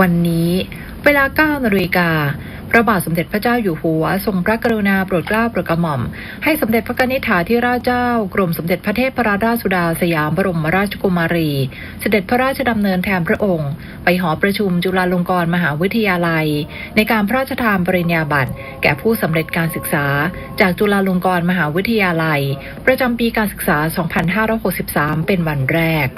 วันนี้ เวลา9นาฬิกาพระบาทสมเด็จพระเจ้าอยู่หัว ทรงพระกรุณาโปรดเกล้าโปรดกระหม่อม ให้สมเด็จพระกนิษฐาธิราชเจ้า กรมสมเด็จพระเทพรราชสุดาสยามบรมราชกุมารี เสด็จพระราชดำเนินแทนพระองค์ ไปหอประชุมจุฬาลงกรณ์มหาวิทยาลัย ในการพระราชทานปริญญาบัตร แก่ผู้สำเร็จการศึกษา จากจุฬาลงกรณ์มหาวิทยาลัย ประจำปีการศึกษา 2563 เป็นวันแรก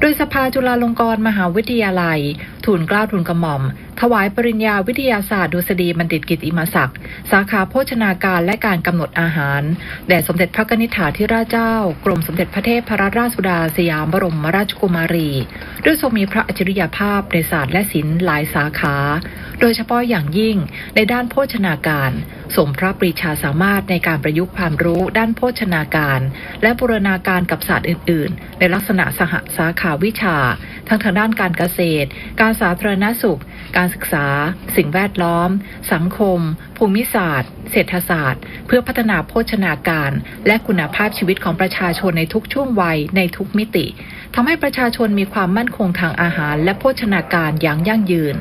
โดยสภาจุฬาลงกรณ์มหาวิทยาลัย ทูลกล้าทูลกระหม่อม ถวายปริญญาวิทยาศาสตร์ดุษฎีบัณฑิตกิติมศักดิ์สาขาโภชนาการและการกำหนดอาหาร แด่สมเด็จพระนิษฐาธิราชเจ้า กรมสมเด็จพระเทพรัตนราชสุดาสยามบรมราชกุมารีด้วยทรงมีพระอัจฉริยภาพในศาสตร์และศิลป์หลายสาขา โดยเฉพาะอย่างยิ่งในด้านโภชนาการสมพระปรีชาสามารถในการประยุกต์ความรู้ด้านโภชนาการ และบูรณาการกับศาสตร์อื่น ๆ ในลักษณะสหสาขาวิชา ทั้งทางด้านการเกษตร การสาธารณสุข การศึกษา สิ่งแวดล้อม สังคม ภูมิศาสตร์ เศรษฐศาสตร์ เพื่อพัฒนาโภชนาการ และคุณภาพชีวิตของประชาชนในทุกช่วงวัยในทุกมิติทำให้ประชาชนมีความมั่นคงทางอาหารและโภชนาการอย่างยั่งยืน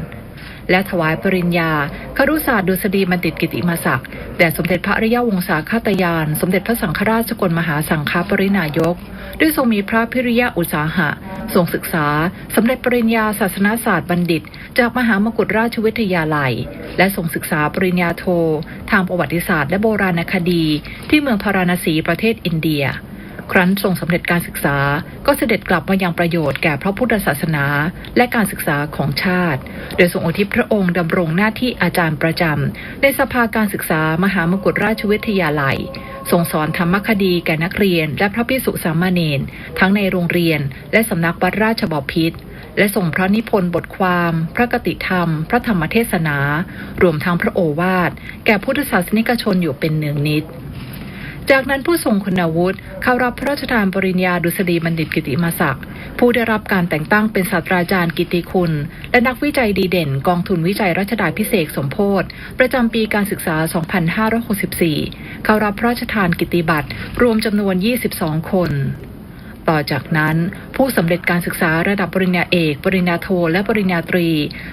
และถวายปริญญาครุศาสตร์ดุษฎีบัณฑิตกิติมศักดิ์แด่สมเด็จพระอริยวงศาคตยาน สมเด็จพระสังฆราชสกลมหาสังฆปรินายก ด้วยทรงมีพระพิริยะอุตสาหะทรงศึกษา สำเร็จปริญญาศาสนศาสตร์บัณฑิต จากมหามกุฏราชวิทยาลัย และทรงศึกษาปริญญาโท ทางประวัติศาสตร์และโบราณคดี ที่เมืองพาราณสีประเทศอินเดีย ครั้นทรงสำเร็จการศึกษาก็เสด็จกลับมายังประโยชน์แก่พระพุทธศาสนา และการศึกษาของชาติ โดยทรงอุทิศพระองค์ดำรงหน้าที่อาจารย์ประจำในสภาการศึกษามหามกุฏราชวิทยาลัยทรงสอนธรรมคดีแก่นักเรียน และพระพิสุสามเณรทั้งในโรงเรียน และสำนักวัดราชบพิตรและส่งพระนิพนธ์บทความ พระกติธรรม พระธรรมเทศนา รวมทั้งพระโอวาท แก่พุทธศาสนิกชนอยู่เป็นเนืองนิด จากนั้นผู้ทรงคุณวุฒิเข้ารับพระราชทานปริญญาดุษฎีบัณฑิตกิติมศักดิ์ผู้ได้รับการแต่งตั้งเป็นศาสตราจารย์กิติคุณ และนักวิจัยดีเด่น กองทุนวิจัยรัชดาพิเศษสมโพธประจำปีการศึกษา 2564 เข้ารับพระราชทานกิติบัตรรวมจำนวน 22 คน ต่อจากนั้น ผู้สำเร็จการศึกษาระดับปริญญาเอก ปริญญาโท และปริญญาตรี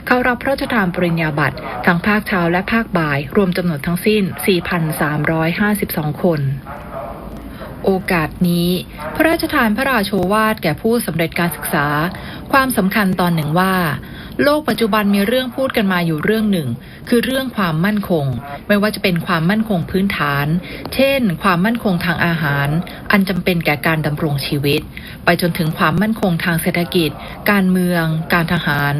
เข้ารับพระราชทานปริญญาบัตรทั้งภาคเช้าและภาคบ่าย รวมจำนวนทั้งสิ้น 4,352 คนโอกาสนี้ พระราชทานพระราโชวาทแก่ผู้สำเร็จการศึกษา ความสำคัญตอนหนึ่งว่า โลกปัจจุบันมีเรื่องพูดกันมาอยู่เรื่องหนึ่ง คือเรื่องความมั่นคง ไม่ว่าจะเป็นความมั่นคงพื้นฐาน เช่น ความมั่นคงทางอาหาร อันจำเป็นแก่การดำรงชีวิต ไปจนถึงความมั่นคงทางเศรษฐกิจ การเมือง การทหาร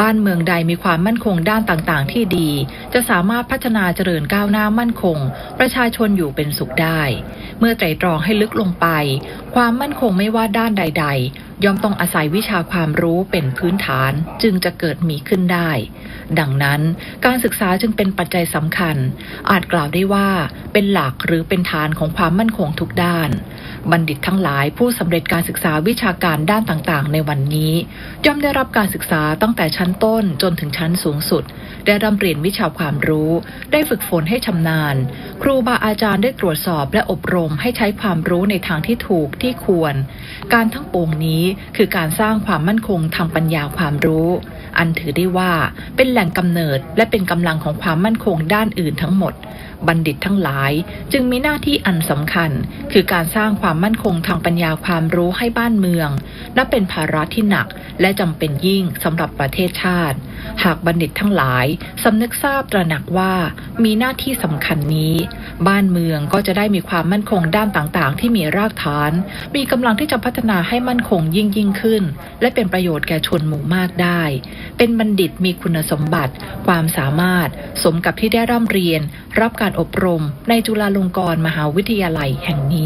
บ้านเมืองใดมีความมั่นคงด้านต่างๆ ที่ดี จะสามารถพัฒนาเจริญก้าวหน้ามั่นคง ประชาชนอยู่เป็นสุขได้ เมื่อไตรตรองให้ลึกลงไป ความมั่นคงไม่ว่าด้านใด ๆ ย่อมต้องอาศัยวิชาความรู้เป็นพื้นฐาน จึงจะเกิดมีขึ้นได้ ดังนั้นการศึกษาจึงเป็นปัจจัยสำคัญ อาจกล่าวได้ว่าเป็นหลักหรือเป็นฐานของความมั่นคงทุกด้าน บัณฑิตทั้งหลายผู้สำเร็จการศึกษาวิชาการด้านต่างๆ ในวันนี้ย่อมได้รับการศึกษาตั้งแต่ชั้นต้นจนถึงชั้นสูงสุด ได้ร่ำเรียนวิชาความรู้ ได้ฝึกฝนให้ชำนาญ ครูบาอาจารย์ได้ตรวจสอบและอบรมให้ใช้ความรู้ในทางที่ถูกที่ควร การทั้งปวงนี้คือการสร้างความมั่นคงทางปัญญาความรู้ อันถือได้ว่าเป็นแหล่งกำเนิดและเป็นกำลังของความมั่นคงด้านอื่นทั้งหมด บัณฑิตทั้งหลาย จึงมีหน้าที่อันสำคัญ คือการสร้างความมั่นคงทางปัญญาความรู้ให้บ้านเมือง นับเป็นภาระที่หนักและจำเป็นยิ่งสำหรับประเทศชาติ หากบัณฑิตทั้งหลายสำนึกทราบตระหนักว่ามีหน้าที่สำคัญนี้ บ้านเมืองก็จะได้มีความมั่นคงด้านต่างๆ ที่มีรากฐาน มีกำลังที่จะพัฒนาให้มั่นคงยิ่งยิ่งขึ้น และเป็นประโยชน์แก่ชนหมู่มากได้ เป็นบัณฑิตมีคุณสมบัติ ความสามารถ สมกับที่ได้ร่ำเรียน รับการอบรมในจุฬาลงกรณ์มหาวิทยาลัยแห่งนี้